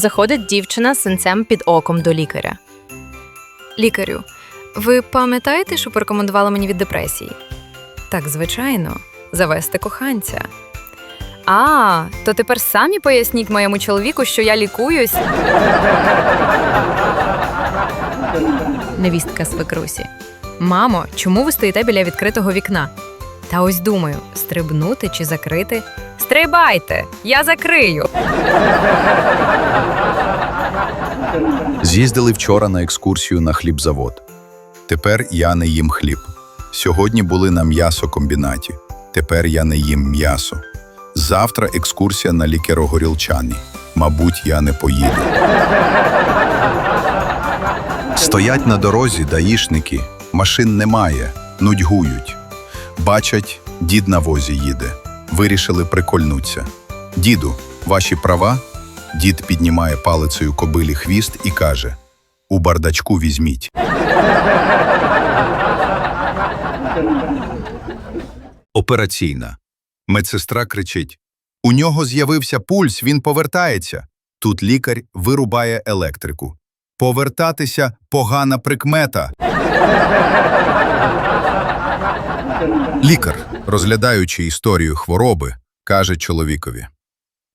заходить дівчина з синцем під оком до лікаря. Лікарю, ви пам'ятаєте, що порекомендували мені від депресії? Так, звичайно, завести коханця. А, то тепер самі поясніть моєму чоловіку, що я лікуюсь. Невістка свекрусі. Мамо, чому ви стоїте біля відкритого вікна? Та ось думаю, стрибнути чи закрити. Стрибайте! Я закрию. З'їздили вчора на екскурсію на хлібзавод. Тепер я не їм хліб. Сьогодні були на м'ясокомбінаті. Тепер я не їм м'ясо. Завтра екскурсія на лікерогорілчані. Мабуть, я не поїду. Стоять на дорозі даїшники, машин немає, нудьгують. Бачать, дід на возі їде. Вирішили прикольнуться. Діду, ваші права? Дід піднімає палицею кобилі хвіст і каже: У бардачку візьміть. Операційна. Медсестра кричить: У нього з'явився пульс, він повертається. Тут лікар вирубає електрику. Повертатися погана прикмета. Лікар, розглядаючи історію хвороби, каже чоловікові: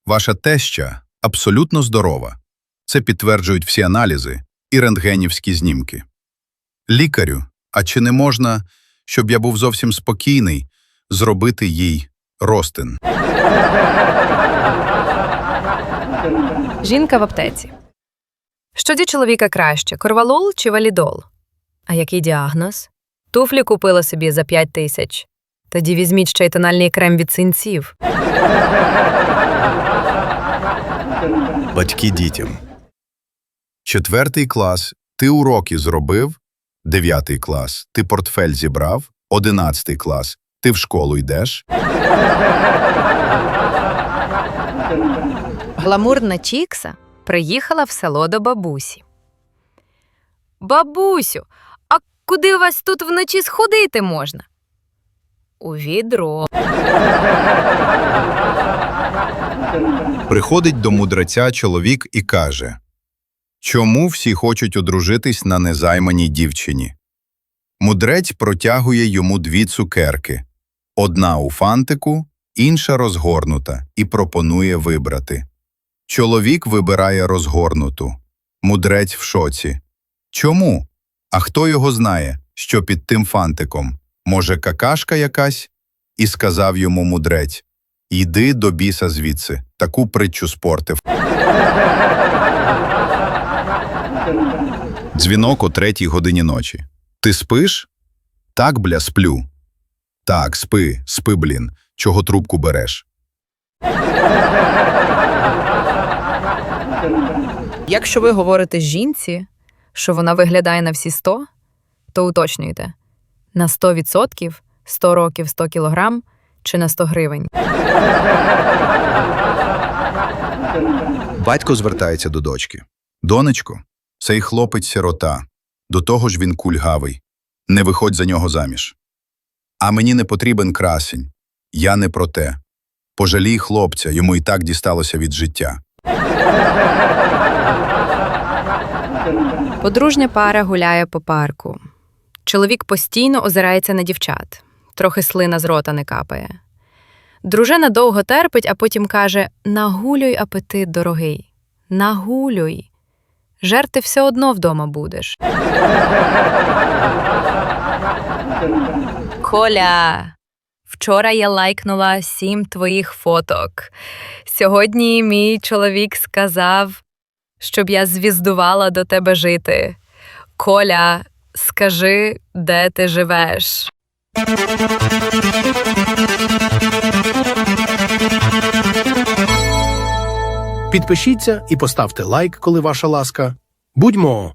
Ваша теща абсолютно здорова. Це підтверджують всі аналізи і рентгенівські знімки. Лікарю, а чи не можна, щоб я був зовсім спокійний, зробити їй ростин? Жінка в аптеці. Що для чоловіка краще: корвалол чи валідол? А який діагноз? Туфлі купила собі за 5 тисяч. Тоді візьміть ще й тональний крем від синців. Батьки дітям. Четвертий клас ти уроки зробив. Дев'ятий клас ти портфель зібрав. Одинадцятий клас ти в школу йдеш. Гламурна Чікса приїхала в село до бабусі. Бабусю, куди вас тут вночі сходити можна? У відро. Приходить до мудреця чоловік і каже: Чому всі хочуть одружитись на незайманій дівчині? Мудрець протягує йому дві цукерки: одна у фантику, інша розгорнута, і пропонує вибрати. Чоловік вибирає розгорнуту. Мудрець в шоці. Чому? А хто його знає, що під тим фантиком? Може, какашка якась? І сказав йому мудрець: Йди до біса звідси, таку притчу спортив. Дзвінок о третій годині ночі. Ти спиш? Так, бля, сплю. Так, спи, спи, блін. Чого трубку береш? Якщо ви говорите жінці, що вона виглядає на всі 100, то уточнюйте на 100%, 100 років 100 кілограм чи на 100 гривень. Батько звертається до дочки. Донечко, цей хлопець сирота. До того ж він кульгавий. Не виходь за нього заміж. А мені не потрібен красень. Я не про те. Пожалій хлопця, йому і так дісталося від життя. Подружня пара гуляє по парку. Чоловік постійно озирається на дівчат, трохи слина з рота не капає. Дружина довго терпить, а потім каже: Нагулюй апетит, дорогий, нагулюй. Жерти все одно вдома будеш. Коля, вчора я лайкнула сім твоїх фоток. Сьогодні мій чоловік сказав, щоб я звіздувала до тебе жити. Коля, скажи, де ти живеш? Підпишіться і поставте лайк, коли ваша ласка. Будьмо